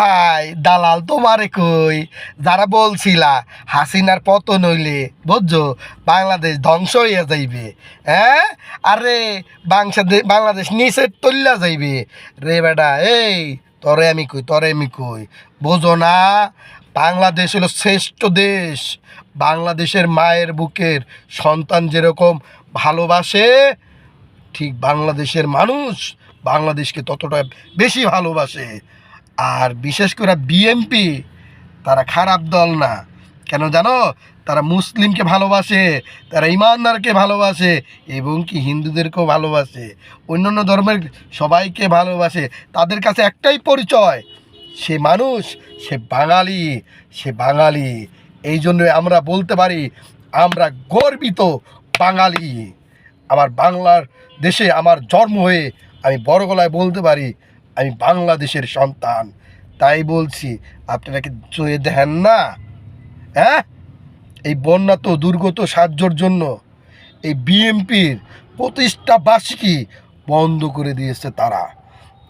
High দালাল তোমারে কই? যারা বলছিলা, হাসিনার পতন হইলে, বুঝছ? বাংলাদেশ ধ্বংস হইয়া যাইবে। হ্যাঁ? আরে, বাংলাদেশ বাংলাদেশ নিচে তল্লা যাইবে। রে বেটা, এই, তরে আমি কই, তরে আমি কই? বোঝো না, বাংলাদেশ হলো শ্রেষ্ঠ দেশ। বাংলাদেশের মায়ের বুকের সন্তান যেরকম ভালোবাসে, ঠিক বাংলাদেশের মানুষ বাংলাদেশকে ততটা বেশি ভালোবাসে। আর বিশেষ করে বিএমপি তারা খারাপ দল না। কেন জানো? তারা মুসলিমকে ভালোবাসে, তারা ইমানদারকে ভালোবাসে এবং কি হিন্দুদেরকেও ভালোবাসে। অন্যান্য ধর্মের সবাইকে ভালোবাসে। তাদের কাছে একটাই পরিচয়, সে মানুষ, সে বাঙালি সে বাঙালি। এই জন্য আমরা বলতে পারি, আমরা গর্বিত বাঙালি। আমার বাংলার দেশে আমার জন্ম হয়ে আমি বড় গলায় বলতে পারি আমি বাংলাদেশের সন্তান। তাই বলছি, আপনারা কি চয়ে দেখেন না? হ্যাঁ? এই বন্যা তো দুর্গত সাহায্যর জন্য। এই বিএমপির প্রতিষ্ঠা বার্ষিকী বন্ধ করে দিয়েছে তারা।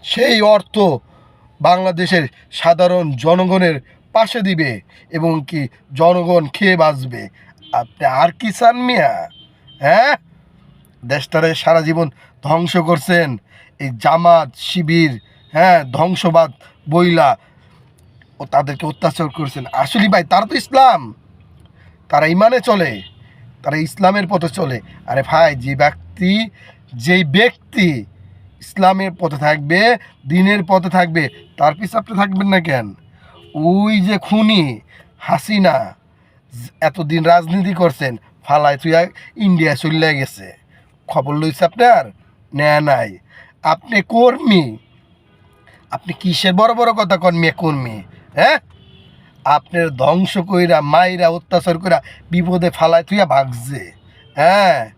সেই অর্থ বাংলাদেশের সাধারণ জনগণের পাশে দিবে এবং কি জনগণ খেয়ে বাঁচবে। আপনি আর কি চান মিয়া? হ্যাঁ? দেশটারে সারা জীবন ধ্বংস করছেন। এই জামাত, শিবির হ্যাঁ ধ্বংসবাদ, বইলা, ও তাদেরকে অত্যাচার করছেন। আসলে ভাই, তারা তো ইসলাম। তারা ইমানে চলে। তারা ইসলামের পথে চলে। আরে ভাই, যে ব্যক্তি, যেই ব্যক্তি ইসলামের পথে থাকবে, দিনের পথে থাকবে, তার পিছ থাকবেন না কেন? ওই যে খুনি হাসিনা, এতদিন রাজনীতি করছেন, ফালায় তুই ইন্ডিয়া চলে গেছে। খবর লইছে আপনার? নেয় নাই। আপনি কর্মী। আপনি কিসের বড় বড় কথা কর্মী কর্মী? হ্যাঁ? আপনার ধ্বংস কইরা, মাইরা, অত্যাচার কইরা বিপদে ফালায় তুইয়া ভাগছে। হ্যাঁ?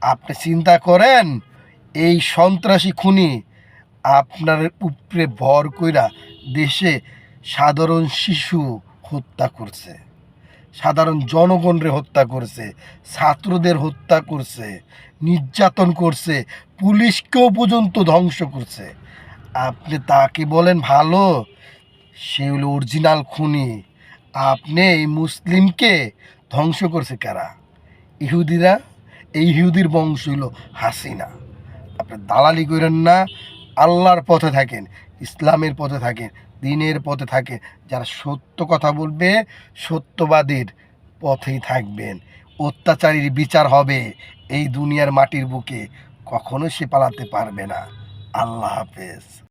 আপনি চিন্তা করেন, এই সন্ত্রাসী খুনি আপনার উপরে ভর কইরা দেশে সাধারণ শিশু হত্যা করছে। সাধারণ জনগণরে হত্যা করছে, ছাত্রদের হত্যা করছে, নির্যাতন করছে, পুলিশকেও পর্যন্ত ধ্বংস করছে। আপনি তাকে বলেন, ভালো, সে হলো অরিজিনাল খুনি। আপনি এই মুসলিমকে ধ্বংস করছে কারা? ইহুদিরা, এই ইহুদির বংশ হলো হাসিনা। আপনি দালালি করেন না, আল্লাহর পথে থাকেন, ইসলামের পথে থাকেন দিনের পথে থাকে। যারা সত্য কথা বলবে, সত্যবাদের পথেই থাকবেন। অত্যাচারীর বিচার হবে এই দুনিয়ার মাটির বুকে। কখনো সে পালাতে পারবে না। আল্লাহ হাফেজ।